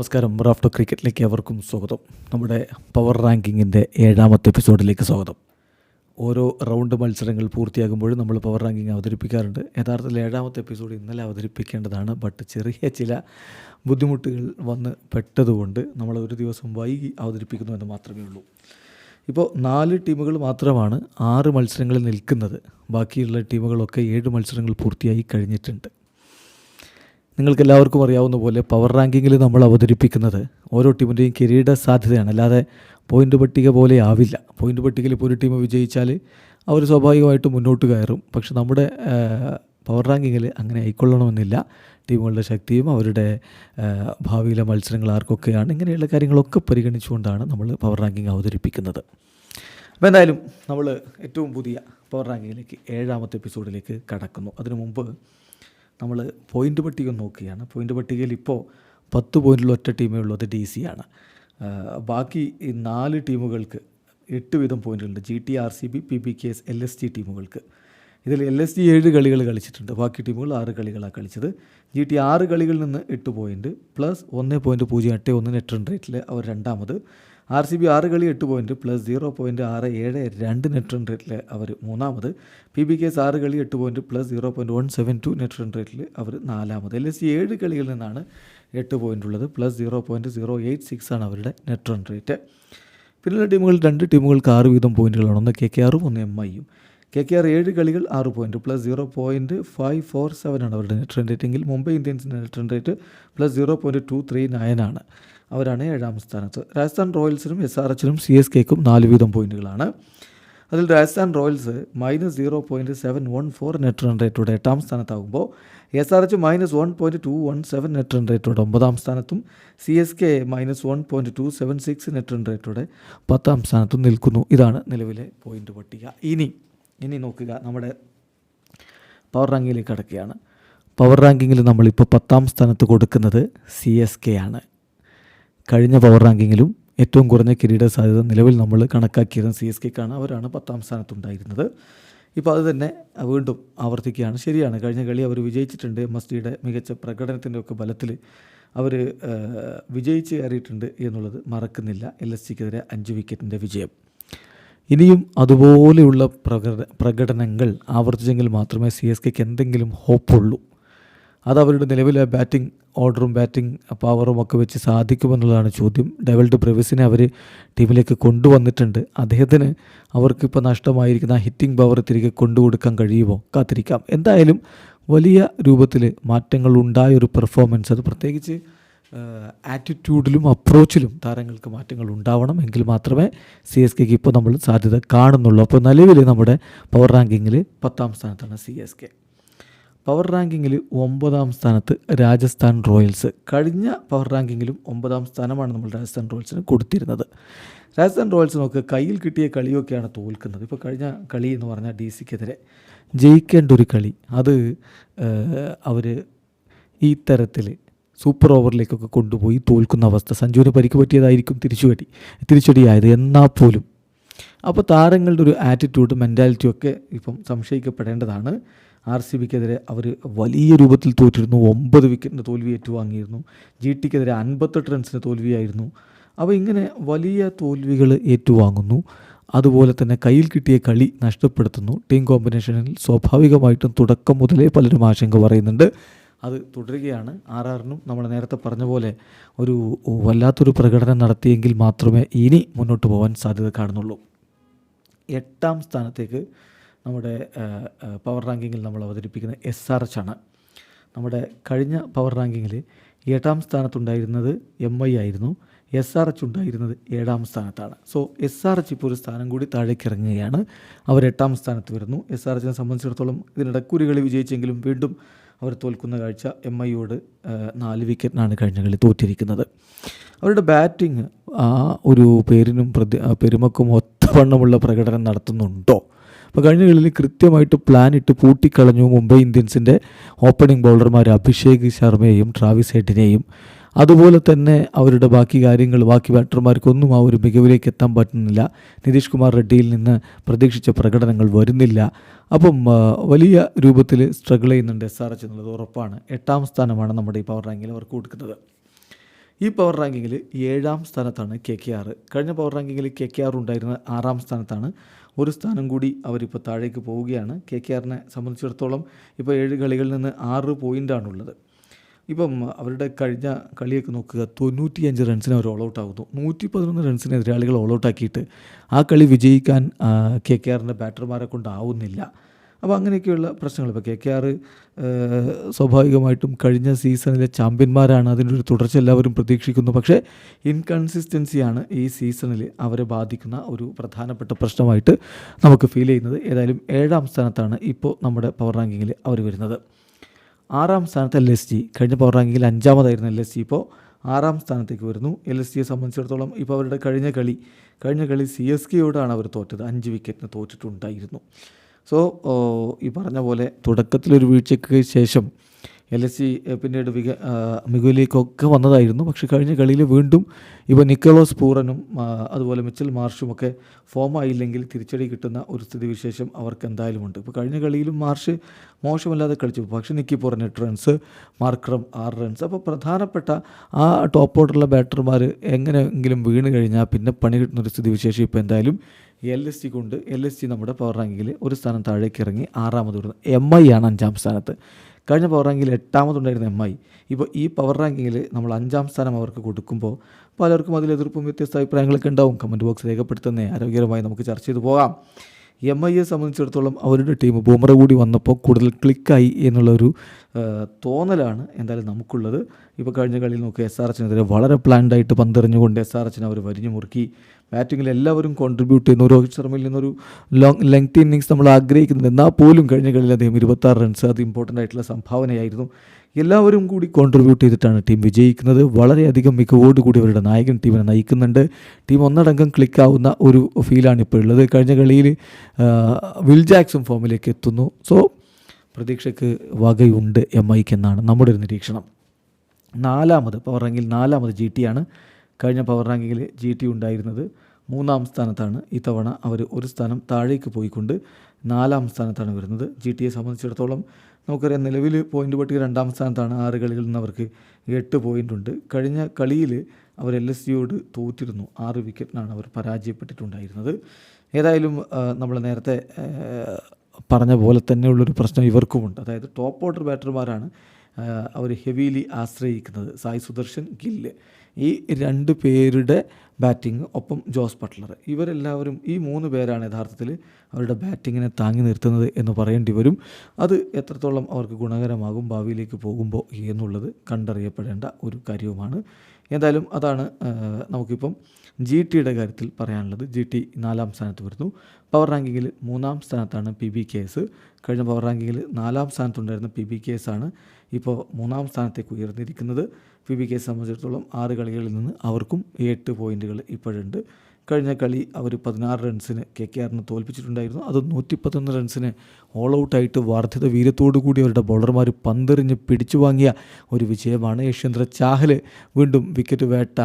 നമസ്കാരം. റാഫ്റ്റോ ക്രിക്കറ്റിലേക്ക് അവർക്കും സ്വാഗതം. നമ്മുടെ പവർ റാങ്കിങ്ങിന്റെ ഏഴാമത്തെ എപ്പിസോഡിലേക്ക് സ്വാഗതം. ഓരോ റൗണ്ട് മത്സരങ്ങൾ പൂർത്തിയാകുമ്പോഴും നമ്മൾ പവർ റാങ്കിങ് അവതരിപ്പിക്കാറുണ്ട്. യഥാർത്ഥത്തിൽ ഏഴാമത്തെ എപ്പിസോഡ് ഇന്നലെ അവതരിപ്പിക്കേണ്ടതാണ്. ബട്ട് ചെറിയ ചില ബുദ്ധിമുട്ടുകൾ വന്ന് പെട്ടതുകൊണ്ട് നമ്മൾ ഒരു ദിവസം വൈകി അവതരിപ്പിക്കുന്നു എന്ന് മാത്രമേ ഉള്ളൂ. ഇപ്പോൾ നാല് ടീമുകൾ മാത്രമാണ് ആറ് മത്സരങ്ങളിൽ നിൽക്കുന്നത്. ബാക്കിയുള്ള ടീമുകളൊക്കെ ഏഴ് മത്സരങ്ങൾ പൂർത്തിയായി കഴിഞ്ഞിട്ടുണ്ട്. നിങ്ങൾക്ക് എല്ലാവർക്കും അറിയാവുന്ന പോലെ പവർ റാങ്കിങ്ങിൽ നമ്മൾ അവതരിപ്പിക്കുന്നത് ഓരോ ടീമിന്റെയും കിരീട സാധ്യതയാണ്. അല്ലാതെ പോയിന്റ് പട്ടിക പോലെ ആവില്ല. പോയിന്റ് പട്ടികയിൽ ഇപ്പോൾ ഒരു ടീം വിജയിച്ചാൽ അവർ സ്വാഭാവികമായിട്ട് മുന്നോട്ട് കയറും. പക്ഷെ നമ്മുടെ പവർ റാങ്കിങ്ങിൽ അങ്ങനെ ആയിക്കൊള്ളണമെന്നില്ല. ടീമുകളുടെ ശക്തിയും അവരുടെ ഭാവിയിലെ മത്സരങ്ങൾ ആർക്കൊക്കെയാണ് ഇങ്ങനെയുള്ള കാര്യങ്ങളൊക്കെ പരിഗണിച്ചുകൊണ്ടാണ് നമ്മൾ പവർ റാങ്കിങ് അവതരിപ്പിക്കുന്നത്. അപ്പോൾ എന്തായാലും നമ്മൾ ഏറ്റവും പുതിയ പവർ റാങ്കിങ്ങിലേക്ക് ഏഴാമത്തെ എപ്പിസോഡിലേക്ക് കടക്കുന്നു. അതിനു മുമ്പ് നമ്മൾ പോയിന്റ് പട്ടിക നോക്കുകയാണ്. പോയിന്റ് പട്ടികയിൽ ഇപ്പോൾ പത്ത് പോയിന്റിൽ ഒറ്റ ടീമേ ഉള്ളൂ. അത് ഡി സി ആണ്. ബാക്കി ഈ നാല് ടീമുകൾക്ക് എട്ട് വീതം പോയിന്റുണ്ട് G T R C B P B K S L S T ടീമുകൾക്ക്. ഇതിൽ എൽ എസ് ജി ഏഴ് കളികൾ കളിച്ചിട്ടുണ്ട്. ബാക്കി ടീമുകൾ ആറ് കളികളാണ് കളിച്ചത്. ജി ടി ആറ് കളികളിൽ നിന്ന് എട്ട് പോയിന്റ് പ്ലസ് ഒന്ന് പോയിന്റ് പൂജ്യം എട്ട് ഒന്ന് നെറ്റ് റൺ റേറ്റിൽ അവർ രണ്ടാമത്. ആർ സി ബി ആറ് കളി എട്ട് പോയിന്റ് പ്ലസ് സീറോ പോയിന്റ് ആറ് ഏഴ് രണ്ട് നെറ്റ് റൺ റേറ്റിൽ അവർ മൂന്നാമത്. പി ബി കെസ് ആറ് കളി എട്ട് point plus zero point one seven two net run റേറ്റിൽ അവർ നാലാമത്. എൽ എസ് സി ഏഴ് കളികളിൽ നിന്നാണ് എട്ട് പോയിന്റ് ഉള്ളത്. Plus zero point zero eight six ആണ് അവരുടെ നെറ്റ് റൺ റേറ്റ് പിന്നെയുള്ള ടീമുകൾ രണ്ട് ടീമുകൾക്ക് ആറ് വീതം പോയിന്റുകളാണ് ഒന്ന് കെ കെ ആറും ഒന്ന് എം ഐയും കെ കെ ആർ ഏഴ് കളികൾ ആറ് point plus zero point five four seven ആണ് അവരുടെ നെറ്റ് റൺ റേറ്റ് എങ്കിൽ Mumbai ഇന്ത്യൻസിന്റെ net run rate plus zero point two three nine ആണ്. അവരാണ് ഏഴാം സ്ഥാനത്ത്. രാജസ്ഥാൻ റോയൽസിനും എസ് ആർ എച്ചിനും സി എസ് കെക്കും നാല് വീതം പോയിന്റുകളാണ്. അതിൽ Rajasthan Royals minus zero point seven one four net run റേറ്റോടെ എട്ടാം സ്ഥാനത്താകുമ്പോൾ S R H minus one point two one seven net run റേറ്റോടെ ഒമ്പതാം സ്ഥാനത്തും C S K minus one point two seven six net run റേറ്റോടെ പത്താം സ്ഥാനത്തും നിൽക്കുന്നു. ഇതാണ് നിലവിലെ point പട്ടിക. ഇനി ഇനി നോക്കുക നമ്മുടെ പവർ റാങ്കിങ്ങിലേക്ക് കടക്കുകയാണ്. പവർ റാങ്കിങ്ങിൽ നമ്മളിപ്പോൾ പത്താം സ്ഥാനത്ത് കൊടുക്കുന്നത് സി എസ് കെ ആണ്. കഴിഞ്ഞ പവർ റാങ്കിങ്ങിലും ഏറ്റവും കുറഞ്ഞ കിരീട സാധ്യത നിലവിൽ നമ്മൾ കണക്കാക്കിയിരുന്ന സി എസ് കെക്കാണ് അവരാണ് പത്താം സ്ഥാനത്തുണ്ടായിരുന്നത്. ഇപ്പോൾ അത് തന്നെ വീണ്ടും ആവർത്തിക്കുകയാണ്. ശരിയാണ്. കഴിഞ്ഞ കളി അവർ വിജയിച്ചിട്ടുണ്ട്. എം എസ് ഡിയുടെ മികച്ച പ്രകടനത്തിന്റെ ഒക്കെ ബലത്തിൽ അവർ വിജയിച്ച് കയറിയിട്ടുണ്ട് എന്നുള്ളത് മറക്കുന്നില്ല. എൽ എസ് സിക്കെതിരെ അഞ്ച് വിക്കറ്റിന്റെ വിജയം. ഇനിയും അതുപോലെയുള്ള പ്രകട പ്രകടനങ്ങൾ ആവർത്തിച്ചെങ്കിൽ മാത്രമേ സി എസ് കെക്ക് എന്തെങ്കിലും ഹോപ്പുള്ളൂ അത് അവരുടെ നിലവിലെ ബാറ്റിംഗ് ഓർഡറും ബാറ്റിംഗ് പവറും ഒക്കെ വെച്ച് സാധിക്കുമെന്നുള്ളതാണ് ചോദ്യം. ഡെവൽഡ് ബ്രവിസിനെ അവർ ടീമിലേക്ക് കൊണ്ടുവന്നിട്ടുണ്ട്. അദ്ദേഹത്തിന് അവർക്കിപ്പോൾ നഷ്ടമായിരിക്കുന്ന ആ ഹിറ്റിംഗ് പവർ തിരികെ കൊണ്ടുകൊടുക്കാൻ കഴിയുമോ? കാത്തിരിക്കാം. എന്തായാലും വലിയ രൂപത്തിൽ മാറ്റങ്ങൾ ഉണ്ടായ ഒരു പെർഫോമൻസ് അത് പ്രത്യേകിച്ച് ആറ്റിറ്റ്യൂഡിലും അപ്രോച്ചിലും താരങ്ങൾക്ക് മാറ്റങ്ങൾ ഉണ്ടാവണം. എങ്കിൽ മാത്രമേ സി എസ് കെക്ക് ഇപ്പോൾ നമ്മൾ സാധ്യത കാണുന്നുള്ളൂ. അപ്പോൾ നിലവിൽ നമ്മുടെ പവർ റാങ്കിങ്ങിൽ പത്താം സ്ഥാനത്താണ് സി എസ് കെ പവർ റാങ്കിങ്ങിൽ ഒമ്പതാം സ്ഥാനത്ത് രാജസ്ഥാൻ റോയൽസ്. കഴിഞ്ഞ പവർ റാങ്കിങ്ങിലും ഒമ്പതാം സ്ഥാനമാണ് നമ്മൾ രാജസ്ഥാൻ റോയൽസിന് കൊടുത്തിരുന്നത്. രാജസ്ഥാൻ റോയൽസ് നമുക്ക് കയ്യിൽ കിട്ടിയ കളിയൊക്കെയാണ് തോൽക്കുന്നത്. ഇപ്പോൾ കഴിഞ്ഞ കളി എന്ന് പറഞ്ഞാൽ ഡി സിക്കെതിരെ. ജയിക്കേണ്ട ഒരു കളി. അത് അവർ ഈ തരത്തിൽ സൂപ്പർ ഓവറിലേക്കൊക്കെ കൊണ്ടുപോയി തോൽക്കുന്ന അവസ്ഥ. സഞ്ജുവിന് പരിക്ക് പറ്റിയതായിരിക്കും തിരിച്ചുവടി തിരിച്ചടിയായത് എന്നാൽ പോലും. അപ്പോൾ താരങ്ങളുടെ ഒരു ആറ്റിറ്റ്യൂഡ് മെന്റാലിറ്റിയും ഒക്കെ ഇപ്പം സംശയിക്കപ്പെടേണ്ടതാണ്. ആർ സി ബിക്കെതിരെ അവർ വലിയ രൂപത്തിൽ തോറ്റിരുന്നു. ഒമ്പത് വിക്കറ്റിന് തോൽവി ഏറ്റുവാങ്ങിയിരുന്നു ജി ടിക്കെതിരെ അൻപത്തെട്ട് റൺസിന് തോൽവിയായിരുന്നു. അപ്പോൾ ഇങ്ങനെ വലിയ തോൽവികൾ ഏറ്റുവാങ്ങുന്നു അതുപോലെ തന്നെ കയ്യിൽ കിട്ടിയ കളി നഷ്ടപ്പെടുത്തുന്നു. ടീം കോമ്പിനേഷനിൽ സ്വാഭാവികമായിട്ടും തുടക്കം മുതലേ പലരും ആശങ്ക പറയുന്നുണ്ട്. അത് തുടരുകയാണ്. ആർ ആറിനും നമ്മൾ നേരത്തെ പറഞ്ഞ പോലെ ഒരു വല്ലാത്തൊരു പ്രകടനം നടത്തിയെങ്കിൽ മാത്രമേ ഇനി മുന്നോട്ട് പോകാൻ സാധ്യത കാണുന്നുള്ളൂ. എട്ടാം സ്ഥാനത്തേക്ക് നമ്മുടെ പവർ റാങ്കിങ്ങിൽ നമ്മൾ അവതരിപ്പിക്കുന്ന എസ് ആർ എച്ച് ആണ്. നമ്മുടെ കഴിഞ്ഞ പവർ റാങ്കിങ്ങിൽ എട്ടാം സ്ഥാനത്തുണ്ടായിരുന്നത് എം ഐ ആയിരുന്നു. എസ് ആർ എച്ച് ഉണ്ടായിരുന്നത് ഏഴാം സ്ഥാനത്താണ്. സോ എസ് ആർ എച്ച് ഇപ്പോൾ ഒരു സ്ഥാനം കൂടി താഴേക്ക് ഇറങ്ങുകയാണ് അവർ എട്ടാം സ്ഥാനത്ത് വരുന്നു. എസ് ആർ എച്ചിനെ സംബന്ധിച്ചിടത്തോളം ഇതിനിടയ്ക്ക് ഒരു കളി വിജയിച്ചെങ്കിലും വീണ്ടും അവർ തോൽക്കുന്ന കാഴ്ച എം ഐയോട് നാല് വിക്കറ്റിനാണ് കഴിഞ്ഞ കളി തോറ്റിരിക്കുന്നത്. അവരുടെ ബാറ്റിംഗ് ആ ഒരു പേരിനും പ്രതി പെരുമക്കും ഒത്തവണ്ണമുള്ള പ്രകടനം നടത്തുന്നുണ്ടോ? അപ്പോൾ കഴിഞ്ഞ കളിയിൽ കൃത്യമായിട്ട് പ്ലാൻ ഇട്ട് പൂട്ടിക്കളഞ്ഞു മുംബൈ ഇന്ത്യൻസിന്റെ ഓപ്പണിംഗ് ബൗളർമാർ അഭിഷേക് ശർമ്മയെയും ട്രാവിസ് ഹെഡിനെയും അതുപോലെ തന്നെ അവരുടെ ബാക്കി കാര്യങ്ങൾ ബാക്കി ബാറ്റർമാർക്കൊന്നും ആ ഒരു മികവിലേക്ക് എത്താൻ പറ്റുന്നില്ല. നിതീഷ് കുമാർ റെഡ്ഡിയിൽ നിന്ന് പ്രതീക്ഷിച്ച പ്രകടനങ്ങൾ വരുന്നില്ല. അപ്പം വലിയ രൂപത്തിൽ സ്ട്രഗിൾ ചെയ്യുന്നുണ്ട് എസ് ആർ എച്ച് എന്നുള്ളത് ഉറപ്പാണ്. എട്ടാം സ്ഥാനമാണ് നമ്മുടെ ഈ പവർ റാങ്കിൽ അവർക്ക് കൊടുക്കുന്നത്. ഈ പവർ റാങ്കിങ്ങിൽ ഏഴാം സ്ഥാനത്താണ് കെ കെ ആർ കഴിഞ്ഞ പവർ റാങ്കിങ്ങിൽ കെ കെ ആർ ഉണ്ടായിരുന്ന ആറാം സ്ഥാനത്താണ്. ഒരു സ്ഥാനം കൂടി അവരിപ്പോൾ താഴേക്ക് പോവുകയാണ്. കെ കെ ആറിനെ സംബന്ധിച്ചിടത്തോളം ഇപ്പോൾ ഏഴ് കളികളിൽ നിന്ന് ആറ് പോയിന്റാണുള്ളത് ഇപ്പം അവരുടെ കഴിഞ്ഞ കളിയൊക്കെ നോക്കുക തൊണ്ണൂറ്റിയഞ്ച് റൺസിന് അവർ ഓൾ ഔട്ട് ആകുന്നു നൂറ്റി പതിനൊന്ന് റൺസിന് എതിരാളികൾ ഓൾ ഔട്ട് ആക്കിയിട്ട് ആ കളി വിജയിക്കാൻ കെ കെ ആറിന്റെ ബാറ്റർമാരെ കൊണ്ടാവുന്നില്ല അപ്പോൾ അങ്ങനെയൊക്കെയുള്ള പ്രശ്നങ്ങൾ. ഇപ്പോൾ കെ കെ ആർ സ്വാഭാവികമായിട്ടും കഴിഞ്ഞ സീസണിലെ ചാമ്പ്യന്മാരാണ്. അതിന്റെ ഒരു തുടർച്ച എല്ലാവരും പ്രതീക്ഷിക്കുന്നു. പക്ഷേ ഇൻകൺസിസ്റ്റൻസിയാണ് ഈ സീസണിൽ അവരെ ബാധിക്കുന്ന ഒരു പ്രധാനപ്പെട്ട പ്രശ്നമായിട്ട് നമുക്ക് ഫീൽ ചെയ്യുന്നത്. ഏതായാലും ഏഴാം സ്ഥാനത്താണ് ഇപ്പോൾ നമ്മുടെ പവർ റാങ്കിങ്ങിൽ അവർ വരുന്നത്. ആറാം സ്ഥാനത്ത് എൽ എസ് ജി. കഴിഞ്ഞ പവർ റാങ്കിങ്ങിൽ അഞ്ചാമതായിരുന്നു എൽ എസ് ജി. ഇപ്പോൾ ആറാം സ്ഥാനത്തേക്ക് വരുന്നു. എൽ എസ് ജിയെ സംബന്ധിച്ചിടത്തോളം ഇപ്പോൾ അവരുടെ കഴിഞ്ഞ കളി കഴിഞ്ഞ കളി സി എസ് കെയോടാണ് അവർ തോറ്റത്. അഞ്ച് വിക്കറ്റിന് തോറ്റിട്ടുണ്ടായിരുന്നു. സോ ഈ പറഞ്ഞ പോലെ തുടക്കത്തിലൊരു വീഴ്ചയ്ക്ക് ശേഷം എൽ എസ് സി പിന്നീട് വിക ആ, മികവിലേക്കൊക്കെ വന്നതായിരുന്നു. പക്ഷെ കഴിഞ്ഞ കളിയിൽ വീണ്ടും ഇപ്പോൾ നിക്കോളോസ് പൂറനും അതുപോലെ മിച്ചൽ മാർഷും ഒക്കെ ഫോം ആയില്ലെങ്കിൽ തിരിച്ചടി കിട്ടുന്ന ഒരു സ്ഥിതിവിശേഷം അവർക്ക് എന്തായാലും ഉണ്ട് ഇപ്പോൾ കഴിഞ്ഞ കളിയിലും മാർഷ് മോശമല്ലാതെ കളിച്ചു. പക്ഷേ നിക്കി പൂറൻ എട്ട് റൺസ് മാർക്രം ആറ് റൺസ് അപ്പോൾ പ്രധാനപ്പെട്ട ആ ടോപ്പ് ഓർഡറുള്ള ബാറ്റർമാർ എങ്ങനെയെങ്കിലും വീണ് കഴിഞ്ഞാൽ പിന്നെ പണി കിട്ടുന്ന ഒരു സ്ഥിതിവിശേഷം ഇപ്പോൾ എന്തായാലും എൽ എസ് ടി കൊണ്ട് എൽ എസ് ടി നമ്മുടെ പവർ റാങ്കിങ്ങിൽ ഒരു സ്ഥാനം താഴേക്ക് ഇറങ്ങി ആറാമത് വരുന്നത് എം ഐ ആണ് അഞ്ചാം സ്ഥാനത്ത്. കഴിഞ്ഞ പവർ റാങ്കിൽ എട്ടാമതുണ്ടായിരുന്ന എം ഐ ഇപ്പോൾ ഈ പവർ റാങ്കിങ്ങിൽ നമ്മൾ അഞ്ചാം സ്ഥാനം അവർക്ക് കൊടുക്കുമ്പോൾ പലർക്കും അതിൽ എതിർപ്പും വ്യത്യസ്ത അഭിപ്രായങ്ങളൊക്കെ ഉണ്ടാവും. കമന്റ് ബോക്സ് രേഖപ്പെടുത്തുന്നേ. ആരോഗ്യകരമായി നമുക്ക് ചർച്ച ചെയ്തു പോകാം. എം ഐയെ സംബന്ധിച്ചിടത്തോളം അവരുടെ ടീം ബൂമറ കൂടി വന്നപ്പോൾ കൂടുതൽ ക്ലിക്കായി എന്നുള്ളൊരു തോന്നലാണ് എന്തായാലും നമുക്കുള്ളത്. ഇപ്പോൾ കഴിഞ്ഞ കളിയിൽ നോക്കുക എസ് ആർ എച്ചിനെതിരെ വളരെ പ്ലാൻഡായിട്ട് പന്തെറിഞ്ഞുകൊണ്ട് എസ് ആർ എച്ചിനെ അവർ വരിഞ്ഞു മുറുക്കി ബാറ്റിങ്ങിൽ എല്ലാവരും കോൺട്രിബ്യൂട്ട് ചെയ്യുന്നു. രോഹിത് ശർമ്മയിൽ നിന്നൊരു ലോങ് ലെങ്ത് ഇന്നിങ്സ് നമ്മൾ ആഗ്രഹിക്കുന്നത് എന്നാൽ പോലും കഴിഞ്ഞ കളിയിൽ അദ്ദേഹം ഇരുപത്താറ് റൺസ് അത് ഇമ്പോർട്ടന്റ് ആയിട്ടുള്ള സംഭാവനയായിരുന്നു. എല്ലാവരും കൂടി കോൺട്രിബ്യൂട്ട് ചെയ്തിട്ടാണ് ടീം വിജയിക്കുന്നത്. വളരെയധികം മികവോടുകൂടി അവരുടെ നായകൻ ടീമിനെ നയിക്കുന്നുണ്ട്. ടീം ഒന്നടങ്കം ക്ലിക്കാവുന്ന ഒരു ഫീലാണ് ഇപ്പോൾ ഉള്ളത്. കഴിഞ്ഞ കളിയിൽ വിൽ ജാക്സും ഫോമിലേക്ക് എത്തുന്നു. സോ പ്രതീക്ഷയ്ക്ക് വകയുണ്ട് എം ഐക്ക് എന്നാണ് നമ്മുടെ ഒരു നിരീക്ഷണം. നാലാമത് പവർ റാങ്കിൽ നാലാമത് ജി ടി ആണ്. കഴിഞ്ഞ പവർ റാങ്കിങ്ങിൽ ജി ടി ഉണ്ടായിരുന്നത് മൂന്നാം സ്ഥാനത്താണ്. ഇത്തവണ അവർ ഒരു സ്ഥാനം താഴേക്ക് പോയിക്കൊണ്ട് നാലാം സ്ഥാനത്താണ് വരുന്നത്. ജി ടിയെ സംബന്ധിച്ചിടത്തോളം നമുക്കറിയാം നിലവിൽ പോയിന്റ് പട്ടിക രണ്ടാം സ്ഥാനത്താണ്. ആറ് കളികളിൽ നിന്ന് അവർക്ക് എട്ട് പോയിന്റ് ഉണ്ട്. കഴിഞ്ഞ കളിയിൽ അവർ എൽ എസ് സിയോട് തോറ്റിരുന്നു. ആറ് വിക്കറ്റിനാണ് അവർ പരാജയപ്പെട്ടിട്ടുണ്ടായിരുന്നത്. ഏതായാലും നമ്മൾ നേരത്തെ പറഞ്ഞ പോലെ തന്നെയുള്ളൊരു പ്രശ്നം ഇവർക്കുമുണ്ട്. അതായത് ടോപ്പ് ഓർഡർ ബാറ്റർമാരാണ് അവർ ഹെവിലി ആശ്രയിക്കുന്നത് സായി സുദർശൻ ഗില്ല്. ഈ രണ്ട് പേരുടെ ബാറ്റിംഗ് ഒപ്പം ജോസ് ബട്ട്ലർ. ഇവരെല്ലാവരും ഈ മൂന്ന് പേരാണ് യഥാർത്ഥത്തിൽ അവരുടെ ബാറ്റിങ്ങിനെ താങ്ങി നിർത്തുന്നത് എന്ന് പറയേണ്ടി വരും. അത് എത്രത്തോളം അവർക്ക് ഗുണകരമാകും ഭാവിയിലേക്ക് പോകുമ്പോൾ എന്നുള്ളത് കണ്ടറിയപ്പെടേണ്ട ഒരു കാര്യവുമാണ്. എന്തായാലും അതാണ് നമുക്കിപ്പം ജി ടിയുടെ കാര്യത്തിൽ പറയാനുള്ളത്. ജി ടി നാലാം സ്ഥാനത്ത് വരുന്നു. പവർ റാങ്കിങ്ങിൽ മൂന്നാം സ്ഥാനത്താണ് പി ബി കെ എസ് കഴിഞ്ഞ പവർ റാങ്കിങ്ങിൽ നാലാം സ്ഥാനത്തുണ്ടായിരുന്ന പി ബി കെ എസ് ആണ് ഇപ്പോൾ മൂന്നാം സ്ഥാനത്തേക്ക് ഉയർന്നിരിക്കുന്നത്. പി ബി കെ എസ് സംബന്ധിച്ചിടത്തോളം ആറ് കളികളിൽ നിന്ന് അവർക്കും എട്ട് പോയിന്റുകൾ ഇപ്പോഴുണ്ട്. കഴിഞ്ഞ കളി അവർ പതിനാറ് റൺസിന് കെ കെ ആറിന് തോൽപ്പിച്ചിട്ടുണ്ടായിരുന്നു. അത് നൂറ്റി പത്തൊന്ന് റൺസിന് ഓൾ ഔട്ടായിട്ട് വർദ്ധിത വീര്യത്തോടു കൂടി അവരുടെ ബൗളർമാർ പന്തെറിഞ്ഞ് പിടിച്ചു വാങ്ങിയ ഒരു വിജയമാണ്. യശ്വന്ദ്ര ചാഹൽ വീണ്ടും വിക്കറ്റ് വേട്ട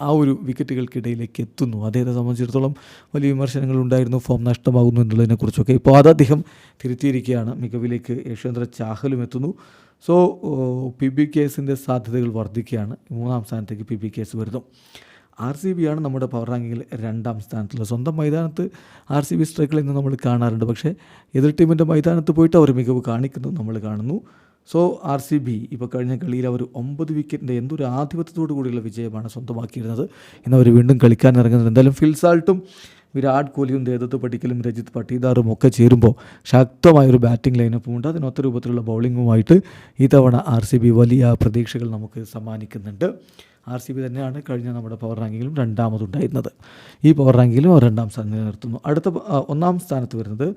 ആ, ഒരു വിക്കറ്റുകൾക്കിടയിലേക്ക് എത്തുന്നു. അദ്ദേഹത്തെ സംബന്ധിച്ചിടത്തോളം വലിയ വിമർശനങ്ങൾ ഉണ്ടായിരുന്നു ഫോം നഷ്ടമാകുന്നു എന്നുള്ളതിനെക്കുറിച്ചൊക്കെ ഇപ്പോൾ അത് അദ്ദേഹം തിരുത്തിയിരിക്കുകയാണ്. മികവിലേക്ക് യശ്വന്ദ്ര ചാഹലും എത്തുന്നു. സോ പി ബി കേസിന്റെ സാധ്യതകൾ വർദ്ധിക്കുകയാണ്. മൂന്നാം സ്ഥാനത്തേക്ക് പി ബി കേസ് വരുന്നു. ആർ സി ബി ആണ് നമ്മുടെ പവർ റാങ്കിങ്ങിൽ രണ്ടാം സ്ഥാനത്തുള്ളത്. സ്വന്തം മൈതാനത്ത് ആർ സി ബി സ്ട്രൈക്കിൽ നിന്ന് നമ്മൾ കാണാറുണ്ട്. പക്ഷേ എതിർ ടീമിന്റെ മൈതാനത്ത് പോയിട്ട് അവർ മികവ് കാണിക്കുന്നു നമ്മൾ കാണുന്നു. സോ ആർ സി ബി ഇപ്പോൾ കഴിഞ്ഞ കളിയിൽ അവർ ഒമ്പത് വിക്കറ്റിന്റെ എന്തൊരു ആധിപത്യത്തോടു കൂടിയുള്ള വിജയമാണ് സ്വന്തമാക്കിയിരുന്നത്. ഇന്ന് അവർ വീണ്ടും കളിക്കാൻ ഇറങ്ങുന്നത് എന്തായാലും ഫിൽസാൾട്ടും വിരാട് കോഹ്ലിയും ദേദത്ത് പട്ടിക്കലും രജിത് പട്ടീദാറും ഒക്കെ ചേരുമ്പോൾ ശക്തമായൊരു ബാറ്റിംഗ് ലൈനപ്പും ഉണ്ട്. അതിനൊത്ത രൂപത്തിലുള്ള ബൗളിങ്ങുമായിട്ട് ഇത്തവണ ആർ സി ബി വലിയ പ്രതീക്ഷകൾ നമുക്ക് സമ്മാനിക്കുന്നുണ്ട്. ആർ സി ബി തന്നെയാണ് കഴിഞ്ഞ നമ്മുടെ പവർ റാങ്കിങ്ങിലും രണ്ടാമതുണ്ടായിരുന്നത്. ഈ പവർ റാങ്കിങ്ങിലും അവർ രണ്ടാം സ്ഥാനം നിലനിർത്തുന്നു. അടുത്ത ഒന്നാം സ്ഥാനത്ത് വരുന്നത്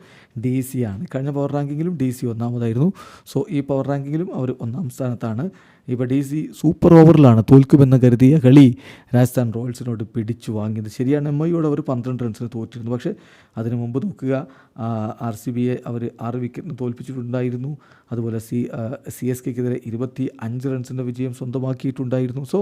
ഡി സി ആണ്. കഴിഞ്ഞ പവർ റാങ്കിങ്ങിലും ഡി സി ഒന്നാമതായിരുന്നു. സോ ഈ പവർ റാങ്കിങ്ങിലും അവർ ഒന്നാം സ്ഥാനത്താണ് ഇപ്പോൾ ഡി സി സൂപ്പർ ഓവറിലാണ് തോൽക്കുമെന്ന് കരുതിയ കളി രാജസ്ഥാൻ റോയൽസിനോട് പിടിച്ചു വാങ്ങിയത്. ശരിയാണ് എം ഐയോട് അവർ പന്ത്രണ്ട് റൺസിന് തോറ്റിരുന്നു. പക്ഷേ അതിനു മുമ്പ് നോക്കുക ആർ സി ബിയെ അവർ ആറ് വിക്കറ്റിന് തോൽപ്പിച്ചിട്ടുണ്ടായിരുന്നു. അതുപോലെ സി സി എസ് കെക്കെതിരെ ഇരുപത്തി അഞ്ച് റൺസിന്റെ വിജയം സ്വന്തമാക്കിയിട്ടുണ്ടായിരുന്നു. സോ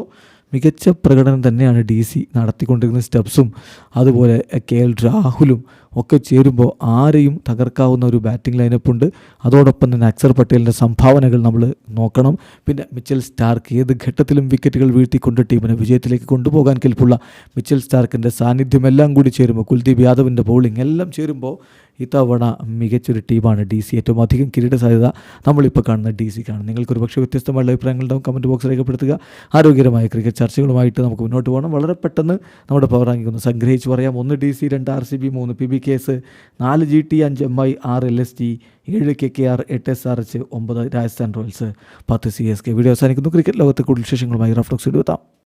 മികച്ച പ്രകടനം തന്നെയാണ് ഡി സി നടത്തിക്കൊണ്ടിരുന്ന സ്റ്റെപ്സും അതുപോലെ കെ എൽ രാഹുലും ഒക്കെ ചേരുമ്പോൾ ആരെയും തകർക്കാവുന്ന ഒരു ബാറ്റിംഗ് ലൈനപ്പ് ഉണ്ട്. അതോടൊപ്പം തന്നെ അക്സർ പട്ടേലിന്റെ സംഭാവനകൾ നമ്മൾ നോക്കണം. പിന്നെ മിച്ചൽ സ്റ്റാർക്ക് ഏത് ഘട്ടത്തിലും വിക്കറ്റുകൾ വീഴ്ത്തിക്കൊണ്ട് ടീമിനെ വിജയത്തിലേക്ക് കൊണ്ടുപോകാൻ കെൽപ്പുള്ള മിച്ചൽ സ്റ്റാർക്കിന്റെ സാന്നിധ്യം എല്ലാം കൂടി ചേരുമ്പോൾ കുൽദീപ് യാദവിന്റെ ബൗളിംഗ് എല്ലാം ചേരുമ്പോൾ ഇത്തവണ മികച്ചൊരു ടീമാണ് ഡി സി ഏറ്റവും അധികം കിരീട സാധ്യത നമ്മളിപ്പോൾ കാണുന്ന ഡി സിക്കാണ് നിങ്ങൾക്കൊരു പക്ഷേ വ്യത്യസ്തമായുള്ള അഭിപ്രായങ്ങളുണ്ടാവും കമന്റ് ബോക്സ് രേഖപ്പെടുത്തുക. ആരോഗ്യകരമായ ക്രിക്കറ്റ് ചർച്ചകളുമായിട്ട് നമുക്ക് മുന്നോട്ട് പോകണം. വളരെ പെട്ടെന്ന് നമ്മുടെ പവർ റാങ്കിങ് ഒന്ന് സംഗ്രഹിച്ച് പറയാം. ഒന്ന് ഡി സി രണ്ട് ആർ സി ബി മൂന്ന് പി ബി കെ എസ് നാല് ജി ടി അഞ്ച് എം ഐ ആറ് എൽ എസ് ടി ഏഴ് കെ കെ ആർ എട്ട് എസ് ആർ എച്ച് ഒമ്പത് രാജസ്ഥാൻ റോയൽസ്. പത്ത് സി എസ് കെ. വീഡിയോ അവസാനിക്കുന്നു. ക്രിക്കറ്റ് ലോകത്തെ കൂടുതൽ വിശേഷങ്ങളുമായി റഫ്ലക്സ് എടുത്താം